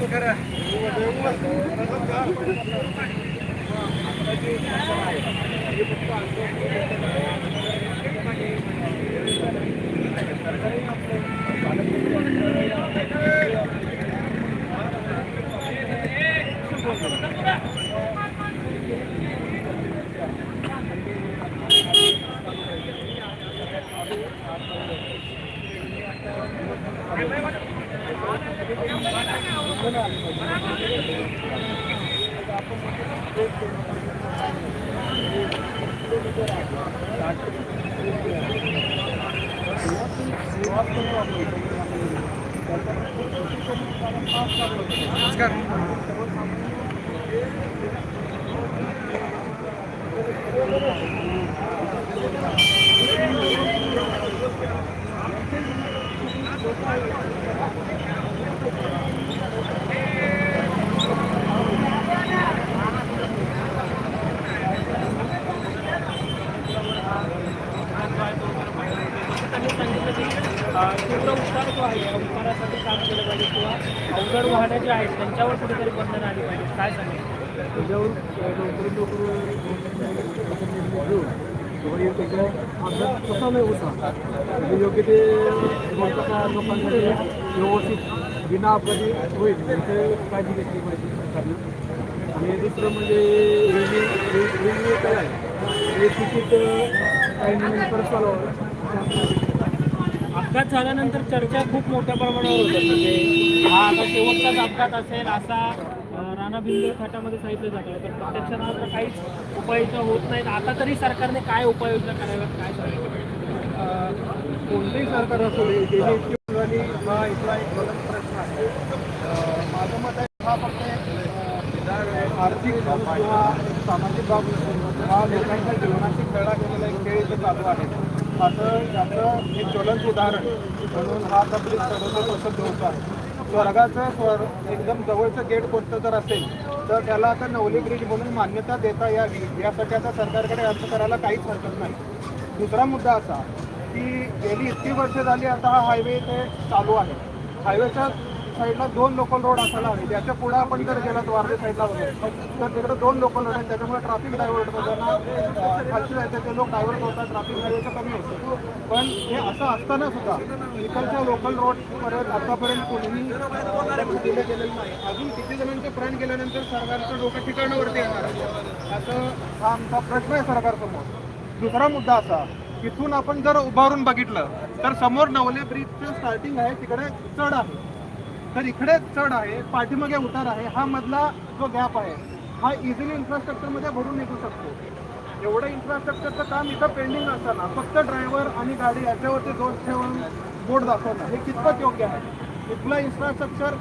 Thank you. हा हा तीव्र उतार जो आहे या उतारासाठी काम केलं पाहिजे किंवा अवघड वाहनं जे आहेत त्यांच्यावर कुठेतरी बंधन आली पाहिजे काय सांगेल? त्याच्यावर लवकरात लवकर योग्य ते कसा नाही होता? म्हणजे योग्य ते कोणत्या व्यवस्थित विना अपघाती होईल याची काळजी घेतली पाहिजे सरकारनं. आणि दुसरं म्हणजे रेल्वे रेल्वे काय आहे. हे तिकीट काही नाही परत चालवावं अपघात झाल्यानंतर चर्चा खूप मोठ्या प्रमाणावर होत म्हणजे हा आता शेवटचाच अपघात असेल असा राणा भिंद खाटामध्ये सांगितलं जातं. तर प्रत्यक्षात आता काहीच उपाययोजना होत नाहीत. आता तरी सरकारने काय उपाययोजना कराव्यात काय सांगायचं? कोणतेही सरकार असो गेली हा इथला एक गलत प्रश्न आहे. माझं मत आहे हा फक्त आर्थिक किंवा सामाजिक बाब नसून हा लोकांच्या जीवनाशी खेळा केलेला एक खेळ इथे चालू आहे. असं याचं एक ज्वलंत उदाहरण म्हणून हा तबलीग सर्वत्र प्रसिद्ध होत आहे. स्वर्गाचं स्वर एकदम जवळचं गेट कोणतं जर असेल तर त्याला आता नवली ब्रिज म्हणून मान्यता देता यावी यासाठी आता सरकारकडे अर्ज करायला काहीच हरकत नाही. दुसरा मुद्दा असा की गेली इतकी वर्ष झाली आता हा हायवे इथे चालू आहे. हायवेच्या साईडला दोन लोकल रोड असायला हवे. त्याच्या पुढे आपण जर गेलात वारजे साईडला वगैरे. तर तिकडे दोन लोकल रोड आहेत. त्याच्यामुळे ट्रॅफिक डायव्हर्ट होतं. खालची जायचं ते लोक डायव्हर्ट होतात. ट्रॅफिक डायव्हर्ट कमी होतं. पण हे असं असताना सुद्धा इकडच्या लोकल रोडपर्यंत आतापर्यंत कोणीही दिले दिलं गेलेलं नाही. अजून किती जणांचे प्राण गेल्यानंतर सरकारचं डोकं ठिकाणावरती येणार असं हा आमचा प्रश्न आहे सरकारसमोर. दुसरा मुद्दा असा इथून आपण जर उभारून बघितलं तर समोर नवले ब्रिजचं स्टार्टिंग आहे तिकडे चढ आहे. तर इकडे चढ आहे पाठीमागे उतार आहे हा मधला जो गॅप आहे हा इझिली इन्फ्रास्ट्रक्चरमध्ये भरून निघू शकतो. एवढं इन्फ्रास्ट्रक्चरचं काम इथं पेंडिंग असताना फक्त ड्रायव्हर आणि गाडी याच्यावरती दोष ठेवून बोर्ड दाखवणं हे कितपत योग्य आहे? इथलं इन्फ्रास्ट्रक्चर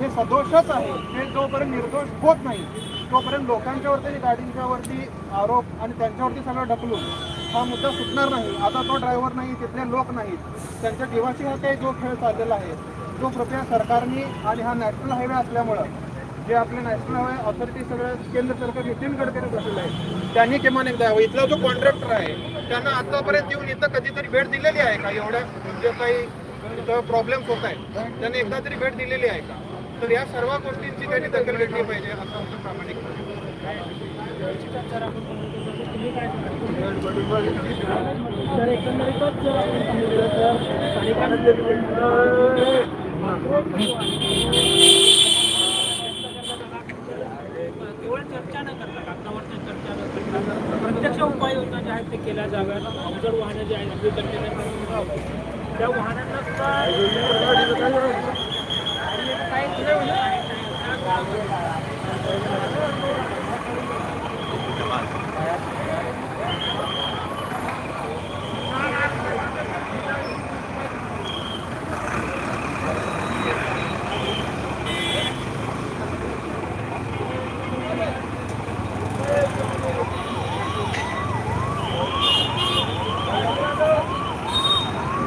हे सदोषच आहे. हे जोपर्यंत निर्दोष होत नाही तोपर्यंत लोकांच्यावरती आणि गाडींच्यावरती आरोप आणि त्यांच्यावरती सगळं ढकलून हा मुद्दा सुटणार नाही. आता तो ड्रायव्हर नाही तिथले लोक नाहीत. त्यांच्या जीवाशी हा काही जो खेळ चाललेला आहे तो कृपया सरकारने आणि हा नॅशनल हायवे असल्यामुळं जे आपले नॅशनल हायवे ऑथॉरिटी सगळं केंद्र सरकार नितीन गडकरी बसलेलं आहे त्यांनी किमान एकदा यावं. इथला जो कॉन्ट्रॅक्टर आहे त्यांना आतापर्यंत येऊन इथं कधीतरी भेट दिलेली आहे का? एवढ्या जे काही प्रॉब्लेम्स होत आहेत. त्यांनी एकदा तरी भेट दिलेली आहे का? तर या सर्व गोष्टींची त्यांनी दखल घेतली पाहिजे असं आमचं प्रामाणिक केवळ चर्चा न करता कागदावरच्या चर्चा न करता प्रत्यक्ष उपाययोजना ज्या आहेत ते केल्या जाव्यात. अवजड वाहनं जे आहेत आपली कंटेनर त्या वाहनांना सुद्धा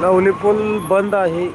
नवली पूल बंद आहे.